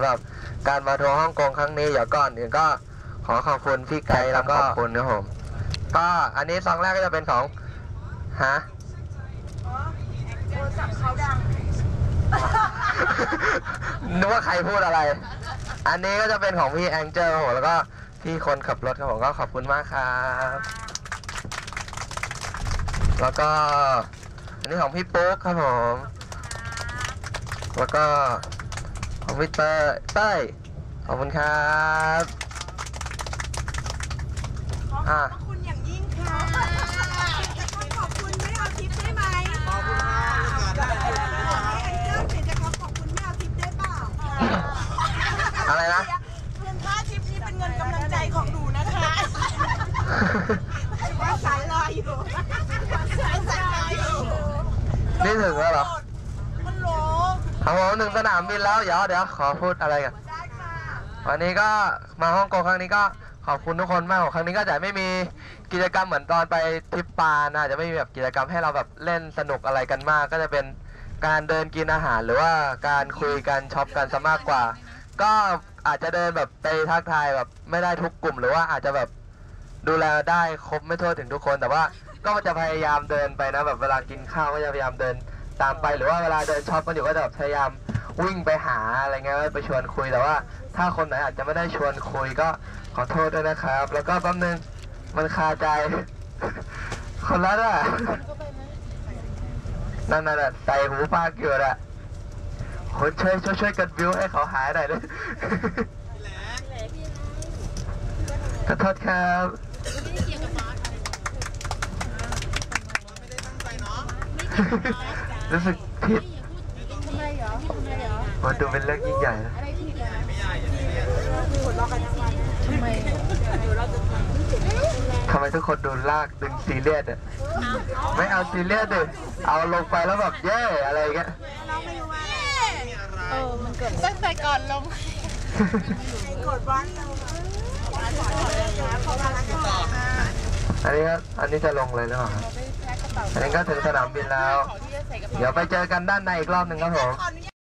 ำหรับการมาทัวร์ฮ่องกงครั้งนี้เดี๋ยวก่อนอื่นก็ขอขอบคุณพี่ไกด์แล้วก็ขอบคุณครับผมก็อันนี้ซองแรกก็จะเป็นของฮะโทรศัพท์เขาดังนึกว่าใครพูดอะไร อันนี้ก็จะเป็นของพี่แองเจิลครับผมแล้วก็พี่คนขับรถครับผมก็ขอบคุณมากครับ แล้วก็ อันนี้ของพี่ปุ๊กครับผม แล้วก็ ของพี่เต้ยเต้ยขอบคุณครับขอขอะอบพระคุณอย่างยิ่งค่ะต้องขอบคุณไม่เอาทิปได้ไหมขอบคุณครับแองเจิลเห็นจะขอขอบคุณไม่เอาทิปได้เปล่าอะไรนะเงินค่าทิปนี้เป็นเงินกำลังใจของหนูนะคะว่าสายลอยอยู่สายสายลอยอยู่นี่ถึงแล้วเหรอมันโหล ครับผมหนึ่งสนามบินแล้วเดี๋ยวเดี๋ยวขอพูดอะไรกันได้ค่ะวันนี้ก็มาฮ่องกงครั้งนี้ก็ขอบคุณทุกคนมากของครั้งนี้ก็จะไม่มีกิจกรรมเหมือนตอนไปทริปปานะจะไม่มีแบบกิจกรรมให้เราแบบเล่นสนุกอะไรกันมาก ก็จะเป็นการเดินกินอาหารหรือว่าการคุยกันช็อปกันซะมากกว่า ก็อาจจะเดินแบบไปทักทายแบบไม่ได้ทุกกลุ่ม หรือว่าอาจจะแบบดูแลได้ครบไม่ทั่วถึงทุกคน แต่ว่าก็จะพยายามเดินไปนะแบบเวลากินข้าวก็จะพยายามเดิน ตามไปหรือว่าเวลาเดินช็อปกันอยู่ก็จะแบบพยายามวิ่งไปหาอะไรเงี้ยไปชวนคุยแต่ว่า ถ้าคนไหนอาจจะไม่ได้ชวนคุยก็ขอโทษด้วยนะครับ แล้วก็แป๊บนึงมันคาใจ คนละน่ะนั่นน่ะใส่หูฟังอยู่น่ะคนช่วยช่วยช่วยกันวิวให้เขาหายหน่อยเลยขอโทษครับไม่ได้ตั้งใจเนาะ รู้สึกผิดมันดูเป็นเรื่องยิ่งใหญ่นะไม่ใหญ่อย่างนี้เนี่ยทำไมทุกคนดูลากดึงซีเรียสอะไม่เอาซีเรียสดิเอาลงไปแล้วแบบเย่อะไรอย่างเงี้ยเราไม่รู้ว่ามีอะไรตั้งแต่ก่อนลงกดบ้านเราขอมาแล้วก็อันนี้ก็อันนี้จะลงเลยหรือเปล่าครับ อันนี้ก็ถึงสนามบินแล้ว เดี๋ยวไปเจอกันด้านในอีกรอบหนึ่งครับผม ขออนุญ